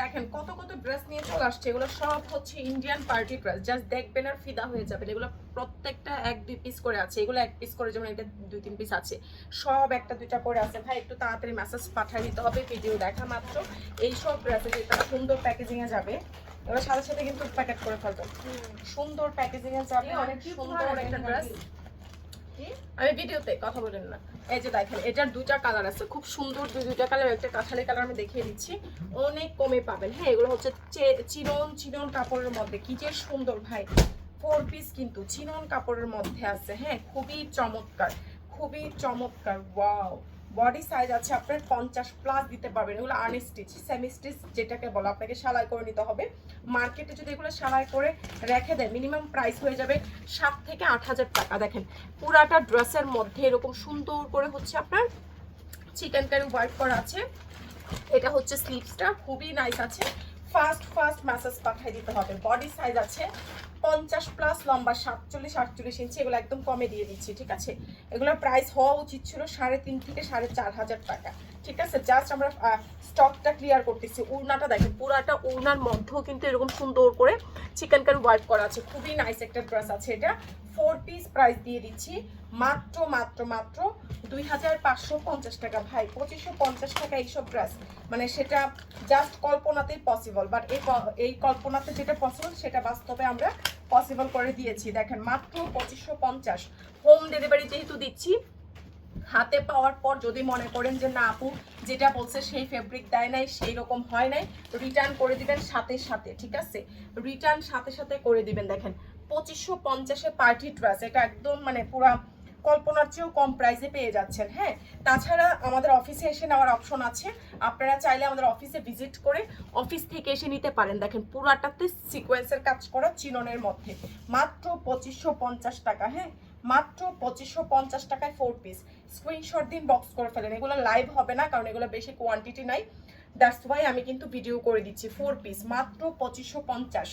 দেখেন কত কত ড্রেস নিয়ে চলে আসছে এগুলো সব হচ্ছে ইন্ডিয়ান পার্টি ড্রেস জাস্ট দেখবেন আর ফিদা হয়ে যাবেন। এগুলো প্রত্যেকটা এক দুই পিস করে আছে এগুলো এক পিস করে যেমন এটা দুই তিন পিস আছে সব একটা দুইটা করে আছে। ভাই একটু তাড়াতাড়ি মেসেজ পাঠিয়ে দিতে হবে ভিডিও দেখা মাত্র। এই সব ড্রেসে যেটা সুন্দর প্যাকেজিং এ যাবে এবার সাথে সাথে কিন্তু প্যাকেট করে ফেলবেন সুন্দর প্যাকেজিং এ যাবে অনেক সুন্দর একটা ড্রেস আমি ভিডিওতে কথা বলেন না। এই যে দেখেন, এটার দুটা কালার আছে। খুব সুন্দর দুই দুটা কালার একটা কাঁঠালি কালার আমি দেখিয়ে দিচ্ছি। অনেক কমে পাবেন। হ্যাঁ এগুলো হচ্ছে চিরন চিরন কাপড়ের মধ্যে। কি যে সুন্দর ভাই। ফোর পিস কিন্তু চিরন কাপড়ের মধ্যে আছে। হ্যাঁ খুবই চমৎকার। খুবই চমৎকার। ওয়াও বডি সাইজ আছে আপনার পঞ্চাশ প্লাস দিতে পারবেন। এগুলো আনস্টিচ সেমি স্টিচ যেটাকে বলো, আপনাকে সেলাই করে নিতে হবে। মার্কেটে যদি এগুলো সেলাই করে রেখে দেয় মিনিমাম প্রাইস হয়ে যাবে সাত থেকে আট হাজার টাকা। দেখেন, পুরাটা ড্রেসের মধ্যে এরকম সুন্দর করে হচ্ছে আপনার চিকেন কারি ওয়ার্ক করা আছে। এটা হচ্ছে স্লিপসটা খুবই নাইস আছে। ফাস্ট ফাস্ট ম্যাসেজ পাঠিয়ে দিতে হবে। বডি সাইজ আছে পঞ্চাশ প্লাস লম্বা সাতচল্লিশ, আটচল্লিশ ইঞ্চি এগুলো একদম কমে দিয়ে দিচ্ছি, ঠিক আছে? এগুলোর প্রাইস হওয়া উচিত ছিল সাড়ে তিন থেকে সাড়ে চার হাজার টাকা, ঠিক আছে? জাস্ট আমরা স্টকটা ক্লিয়ার করতেছি। উড়নাটা দেখেন, পুরাটা উড়নার মধ্যেও কিন্তু এরকম সুন্দর করে চিকেন কারি ওয়ার্ক করা আছে। খুবই নাইস একটা ড্রেস আছে এটা। ফোর পিস প্রাইস দিয়ে দিচ্ছি। মাত্র মাত্র মাত্র দুই হাজার পাঁচশো পঞ্চাশ টাকা ভাই, পঁচিশশো পঞ্চাশ টাকা এইসব ড্রেস মানে সেটা জাস্ট কল্পনাতেই পসিবল বাট এই এই কল্পনাতে যেটা পসিবল সেটা বাস্তবে আমরা পসিবল করে দিয়েছি। দেখেন, মাত্র পঁচিশশো পঞ্চাশ। হোম ডেলিভারি যেহেতু দিচ্ছি, হাতে পাওয়ার পর যদি মনে করেন যে, না আপু, যেটা বলছে সেই ফেব্রিক দেয় নাই, সেই রকম হয় নাই রিটার্ন করে দিবেন সাথে সাথে, ঠিক আছে? রিটার্ন সাথে সাথে করে দিবেন, দেখেন। পঁচিশশো পঞ্চাশে পার্টি ড্রেস এটা একদম মানে পুরা কল্পনার চেয়েও কম প্রাইসে পেয়ে যাচ্ছেন হ্যাঁ? তাছাড়া আমাদের অফিসে এসে নেওয়ার অপশন আছে। আপনারা চাইলে আমাদের অফিসে ভিজিট করে অফিস থেকে এসে নিতে পারেন। দেখেন, পুরাটাতে সিকোয়েন্সের কাজ করা চিননের মধ্যে। মাত্র পঁচিশশো পঞ্চাশ টাকা হ্যাঁ? মাত্র পঁচিশশো পঞ্চাশ টাকায় ফোর পিস স্ক্রিনশট দিন বক্স করে ফেলেন। এগুলো লাইভ হবে না, কারণ এগুলো বেশি কোয়ান্টিটি নাই। দ্যাটস ওয়াই আমি কিন্তু ভিডিও করে দিচ্ছি ফোর পিস মাত্র পঁচিশশো পঞ্চাশ।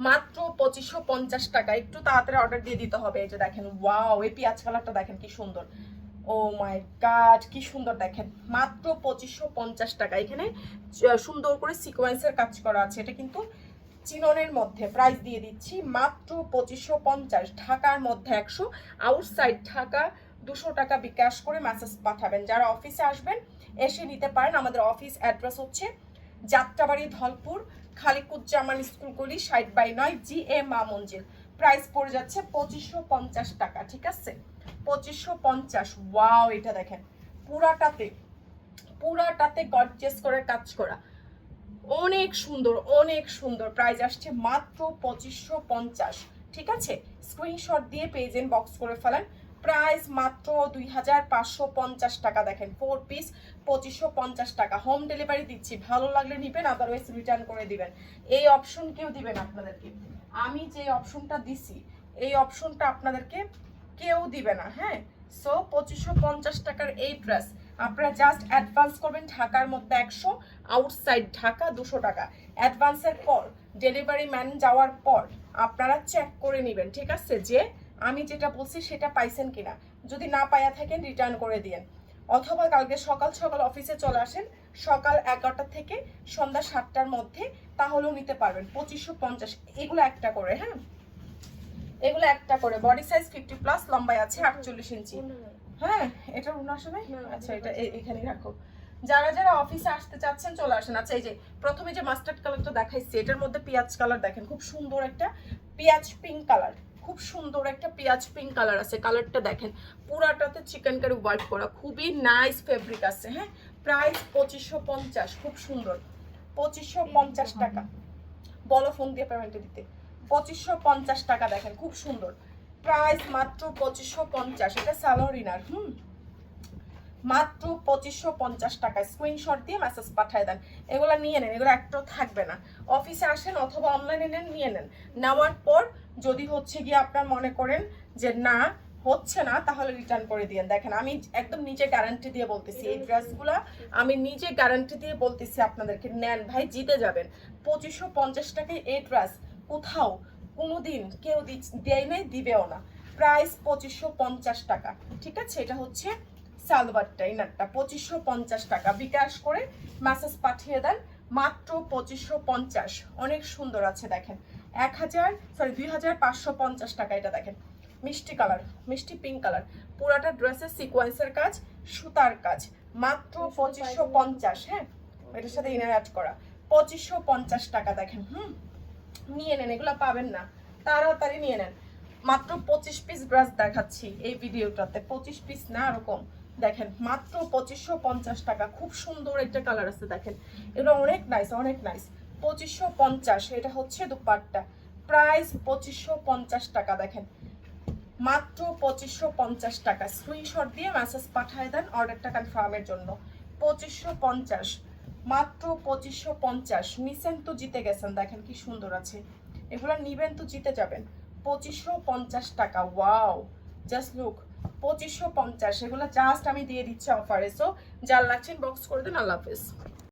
মাত্র পঁচিশশো পঞ্চাশ টাকা। একটু তাড়াতাড়ি অর্ডার দিয়ে দিতে হবে। এই যে দেখেন ওয়াও এই পেঁয়াজ কালারটা দেখেন কি সুন্দর। ও মাই গাড কি সুন্দর দেখেন। মাত্র পঁচিশশো পঞ্চাশ টাকা। এখানে সুন্দর করে সিকোয়েন্সের কাজ করা আছে। এটা কিন্তু চিননের মধ্যে। প্রাইস দিয়ে দিচ্ছি মাত্র পঁচিশশো পঞ্চাশ। ঢাকার মধ্যে একশো। আউটসাইড ঢাকা দুশো টাকা বিকাশ করে মেসেজ পাঠাবেন। যারা অফিসে আসবেন, এসে নিতে পারেন। আমাদের অফিস অ্যাড্রেস হচ্ছে যাত্রাবাড়ি ধলপুর খালিকুজ্জামান স্কুল গলি ষাট বাই নয়, জি এ মা মঞ্জিল প্রাইস পড়ে যাচ্ছে পঁচিশশো পঞ্চাশ টাকা, ঠিক আছে? পঁচিশশো পঞ্চাশ ওয়াও এটা দেখেন। পুরাটাতে পুরাটাতে গর্জেস করে কাজ করা। অনেক সুন্দর অনেক সুন্দর। প্রাইস আসছে মাত্র পঁচিশশো পঞ্চাশ, ঠিক আছে? স্ক্রিনশট দিয়ে পেজেন বক্স করে ফেলেন। প্রাইস মাত্র দুই হাজার পাঁচশো পঞ্চাশ টাকা। দেখেন ফোর পিস পঁচিশশো পঞ্চাশ টাকা। হোম ডেলিভারি দিচ্ছি, ভালো লাগলে নিবেন আদারওয়াইজ রিটার্ন করে দিবেন। এই অপশন কেউ দিবেন আপনাদেরকে। আমি যে অপশনটা দিছি, এই অপশনটা আপনাদেরকে কেউ দিবে না হ্যাঁ? সো পঁচিশশো পঞ্চাশ টাকার এই ড্রেস আপনারা জাস্ট অ্যাডভান্স করবেন ঢাকার মধ্যে একশো আউটসাইড ঢাকা দুশো টাকা। অ্যাডভান্সের পর ডেলিভারি ম্যান যাওয়ার পর, আপনারা চেক করে নেবেন, ঠিক আছে? যে আমি যেটা বলছি সেটা পাইছেন কিনা। যদি না পাইয়া থাকেন রিটার্ন করে দিয়েন। অথবা কালকে সকাল সকাল অফিসে চলে আসেন সকাল এগারোটা থেকে সন্ধ্যা সাতটার মধ্যে তাহলেও নিতে পারবেন। পঁচিশশো পঞ্চাশ। এগুলো একটা করে হ্যাঁ? এগুলো একটা করে। বডি সাইজ ফিফটি প্লাস লম্বায় আছে আটচল্লিশ ইঞ্চি। হ্যাঁ? এটা রুনা আসে নাই? আচ্ছা এটা এ- এখানেই রাখো। যারা যারা অফিসে আসতে চাচ্ছেন চলে আসেন। আচ্ছা এই যে প্রথমে যে মাস্টার্ড কালারটা দেখাইছি এটার মধ্যে পেঁয়াজ কালার দেখেন। খুব সুন্দর একটা পেঁয়াজ পিঙ্ক কালার খুব সুন্দর একটা পেঁয়াজ পিঙ্ক কালার আছে। কালারটা দেখেন পুরাটাতে চিকেন কারি ওয়ার্ক করা। খুবই নাইস ফেব্রিক আছে হ্যাঁ? প্রাইস পঁচিশশো পঞ্চাশ খুব সুন্দর। পঁচিশশো পঞ্চাশ টাকা। বলো ফোন দিয়ে পেমেন্টে দিতে। পঁচিশশো পঞ্চাশ টাকা দেখেন খুব সুন্দর। প্রাইস মাত্র পঁচিশশো পঞ্চাশ এটা স্যালোরিনার হুম? মাত্র পঁচিশশো পঞ্চাশ টাকা স্ক্রিনশট দিয়ে মেসেজ পাঠিয়ে দেন। এগুলো নিয়ে নেন, এগুলো একটাও থাকবে না। অফিসে আসেন অথবা অনলাইনে নেন, নিয়ে নেন। নেওয়ার পর যদি হচ্ছে গিয়ে আপনার মনে করেন যে না, হচ্ছে না, তাহলে রিটার্ন করে দিয়েন। দেখেন, আমি একদম নিজে গ্যারান্টি দিয়ে বলতেছি, এই ড্রেসগুলো আমি নিজে গ্যারান্টি দিয়ে বলতেছি আপনাদেরকে, নেন ভাই, জিতে যাবেন। পঁচিশশো পঞ্চাশ টাকায় এই ড্রেস কোথাও কোনোদিন কেউ দি- দেয় নাই, দিবেও না। প্রাইস পঁচিশশো পঞ্চাশ টাকা। ঠিক আছে? এটা হচ্ছে সালোয়ারটা ইনারটা পঁচিশশো পঞ্চাশ টাকা। বিকাশ করে মেসেজ পাঠিয়ে দেন। মাত্র পঁচিশশো পঞ্চাশ। অনেক সুন্দর আছে দেখেন। এক হাজার সরি দুই হাজার পাঁচশো পঞ্চাশ টাকা এটা দেখেন। মিষ্টি কালার মিষ্টি পিঙ্ক কালার। পুরাটা ড্রেসের সিকোয়েন্সের কাজ সুতার কাজ। মাত্র পঁচিশশো পঞ্চাশ হ্যাঁ? এটার সাথে ইনার অ্যাড করা। পঁচিশশো পঞ্চাশ টাকা দেখেন হুম? নিয়ে নেন এগুলো পাবেন না। তাড়াতাড়ি নিয়ে নেন। মাত্র পঁচিশ পিস ব্রাশ দেখাচ্ছি এই ভিডিওটাতে পঁচিশ পিস না এরকম দেখেন, মাত্র পঁচিশশো পঞ্চাশ টাকা। খুব সুন্দর একটা কালার আছে, দেখেন। এগুলো অনেক নাইস অনেক নাইস পঁচিশশো পঞ্চাশ, এটা হচ্ছে দুপাট্টা। প্রাইস পঁচিশশো পঞ্চাশ টাকা, দেখেন। মাত্র পঁচিশশো পঞ্চাশ টাকা। স্ক্রিনশট দিয়ে মেসেজ পাঠায় দেন অর্ডারটা কনফার্মের জন্য। পঁচিশশো পঞ্চাশ, মাত্র পঁচিশশো পঞ্চাশ। নিছেন তো জিতে গেছেন, দেখেন কি সুন্দর আছে। এগুলো নিবেন তো জিতে যাবেন। পঁচিশশো পঞ্চাশ টাকা ওয়াও জাস্ট লুক পঁচিশশো পঞ্চাশ, এগুলো জাস্ট আমি দিয়ে দিচ্ছি অফারে সো যার লাগছেন বক্স করে দেন, আল্লাহ হাফেজ।